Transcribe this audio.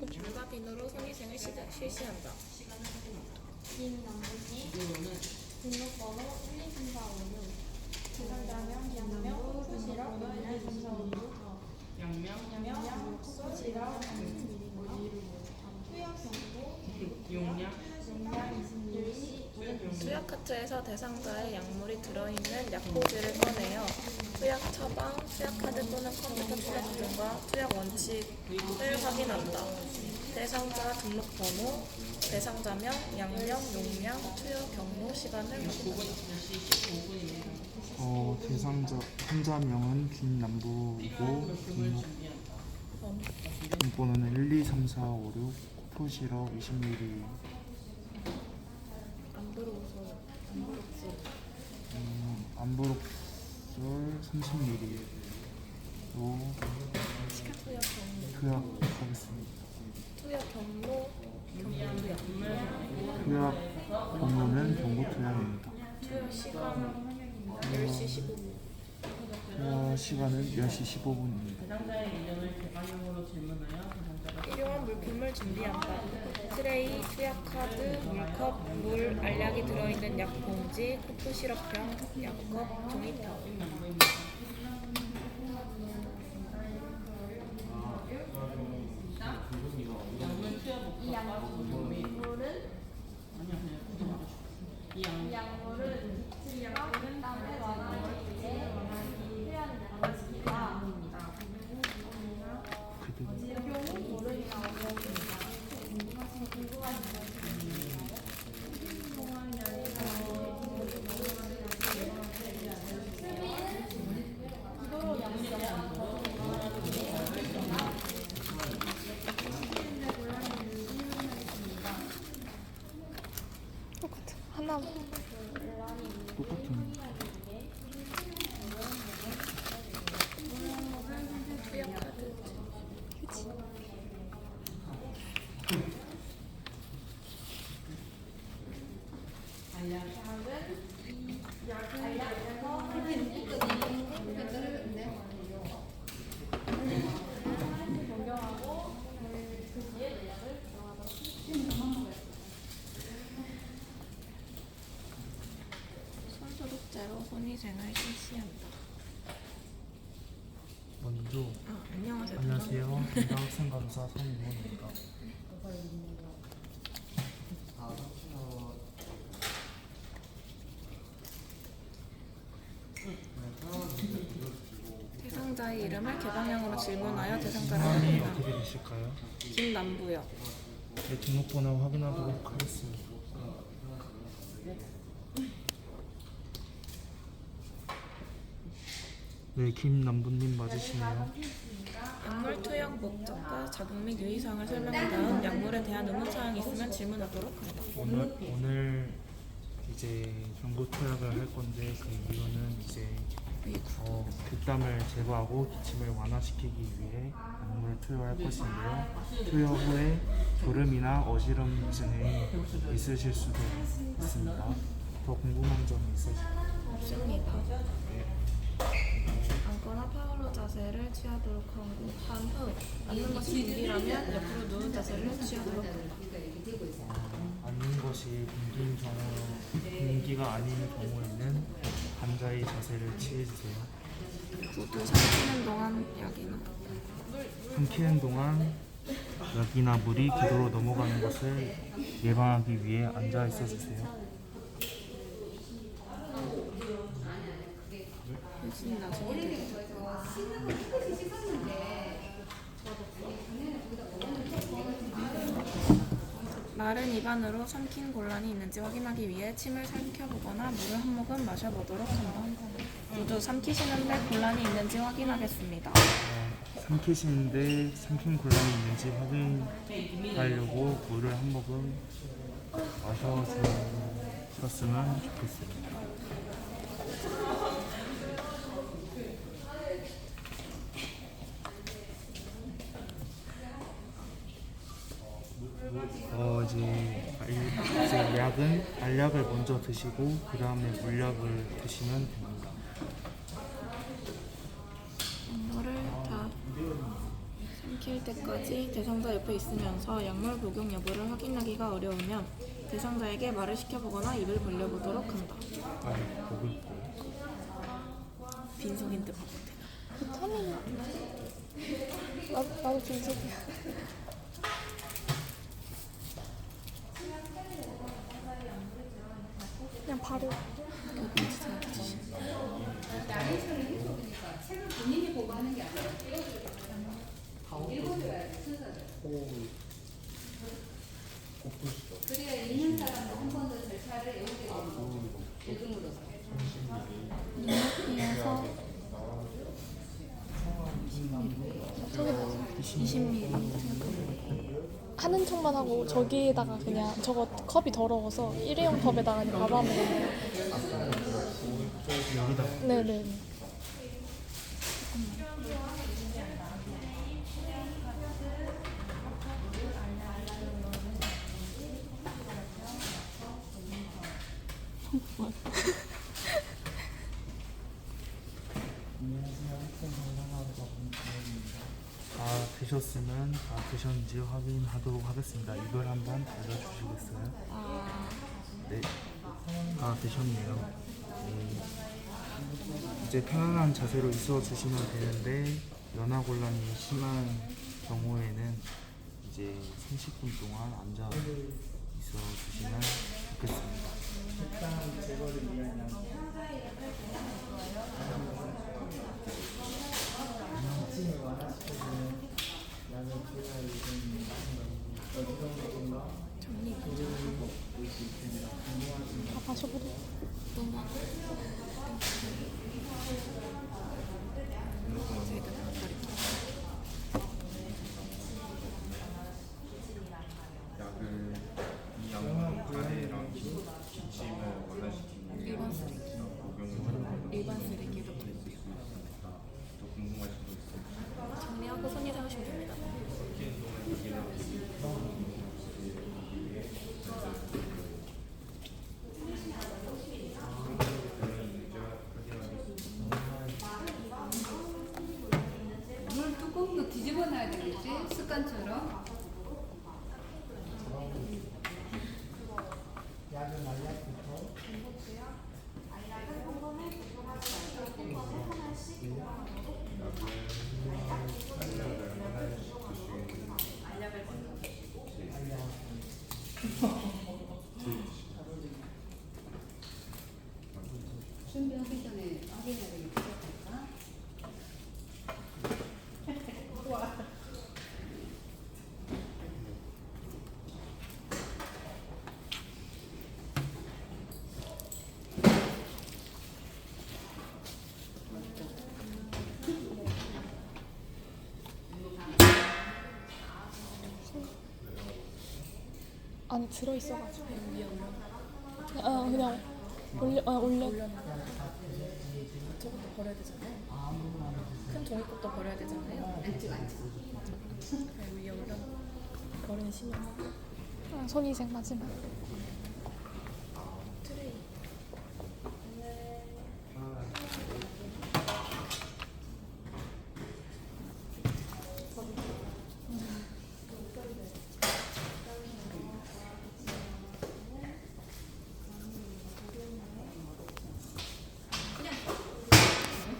결과 비누로 손위생을 시작, 실시한다. 김남분님 등록번호 1, 2, 3, 4, 5, 6 대상자명 양명 수시력 1, 2, 3, 4, 5, 6 양명, 양명 1, 투여 경고 용량, 용량 26시 수약 카트에서 대상자의 약물이 들어있는 약포지를 꺼내요. 수약 처방, 수약 카드 또는 컴퓨터 출력 등과 수약 원칙을 확인한다. 대상자 등록 번호, 대상자명, 약명, 용량, 투여 경로 시간을 확인한다. 10시 15분입니다. 어, 대상자 환자명은 김남부고 등록 등록번호는 1, 2, 3, 4, 5, 6 코프시럽 20ml 안 들어오서 안 들었지. 음, 암브록솔 30ml 로 투여 경로, 투약 하겠습니다. 투여 경로, 경로 투여. 투약 경로는 경고 투약입니다. 투여 시간 10시 15분. 투약 시간은 10시 15분입니다. 대상자의 이름을 개관용으로 질문하여 대상자가 필요한 물품을 준비한다. 트레이, 투약 카드, 물컵, 물, 알약이 들어있는 약 봉지, 코프 시럽병, 약컵, 종이컵. 양물 투여 이 약물은 아니 아니 이 양, 이 약물은 입출력은 땀을 완화하기 위해 투여하는 약물입니다. 그대로 경우 모르기가 어려웁니다. 궁금하신 궁금하신 점 있으신가요? 공원 기도로 양성 똑같아. 하나. 똑같은 투약 카드. 휴지. 손소독제로 손위생을 실시한다. 먼저 아, 안녕하세요. 안녕하세요. 전자학생 감사 성임원입니다. 대상자의 이름을 개방형으로 질문하여 대상자를 성함이 확인한다. 어떻게 되실까요? 김남부요. 네, 등록번호 확인하도록 하겠습니다. 네, 김남부님 맞으시네요. 약물 투약 목적과 작용 및 유의사항을 설명한 다음 약물에 대한 의문사항이 있으면 질문하도록 한다. 오늘 오늘 이제 경고 투약을 할 건데 그 이유는 이제 어, 뒷담을 제거하고 기침을 완화시키기 위해 약물을 투여할 것인데요. 투여 후에 졸음이나 어지럼 증이 있으실 수도 있습니다. 더 궁금한 점이 있으실까요? 없습니다. 앉거나 파울로 자세를 취하도록 하고 한후 앉는 것이 분기라면 옆으로 누운 자세를 취하도록. 앉는 것이 분기인 경우, 분기가 아닌 경우에는 반자의 자세를 취해주세요. 구두 삼키는 동안 약이나 삼키는 동안 약이나 물이 기도로 넘어가는 것을 예방하기 위해 앉아 있어 주세요. 휴지 나중에 드리죠. 마른 입안으로 삼킨 곤란이 있는지 확인하기 위해 침을 삼켜보거나 물을 한 모금 마셔보도록 한다. 모두 삼키시는데 곤란이 있는지 확인하겠습니다. 어, 삼키시는데 삼킨 곤란이 있는지 확인하려고 물을 한 모금 마셔주셨으면 좋겠습니다. 어 이제 알- 이제 약은 알약을 먼저 드시고 그 다음에 물약을 드시면 됩니다. 이거를 다 삼킬 때까지 대상자 옆에 있으면서 약물 복용 여부를 확인하기가 어려우면 대상자에게 말을 시켜보거나 입을 벌려보도록 한다. 아니 먹을 거. 빈속인 듯 바보 비타민. 나 나도 빈속이야. 그냥 바로. 이어서 20ml 하는 척만 하고 저기에다가 그냥 저거 컵이 더러워서 일회용 컵에다가 그냥 바로 하면 돼요. 여기다 네네. 다 드셨으면 다 드셨는지 확인하도록 하겠습니다. 이걸 한번 알려주시겠어요? 네, 다 드셨네요. 네. 이제 편안한 자세로 있어 주시면 되는데 연화곤란이 심한 경우에는 이제 30분 동안 앉아 있어 주시면 좋겠습니다. 다 들어있어가지고. 아, 그냥 올려, 아, 올려. 저것도 버려야 되잖아요. 큰 종이컵도 버려야 되잖아요. 네, 위에 올려 버리는 신용. 아, 손위생 마지막.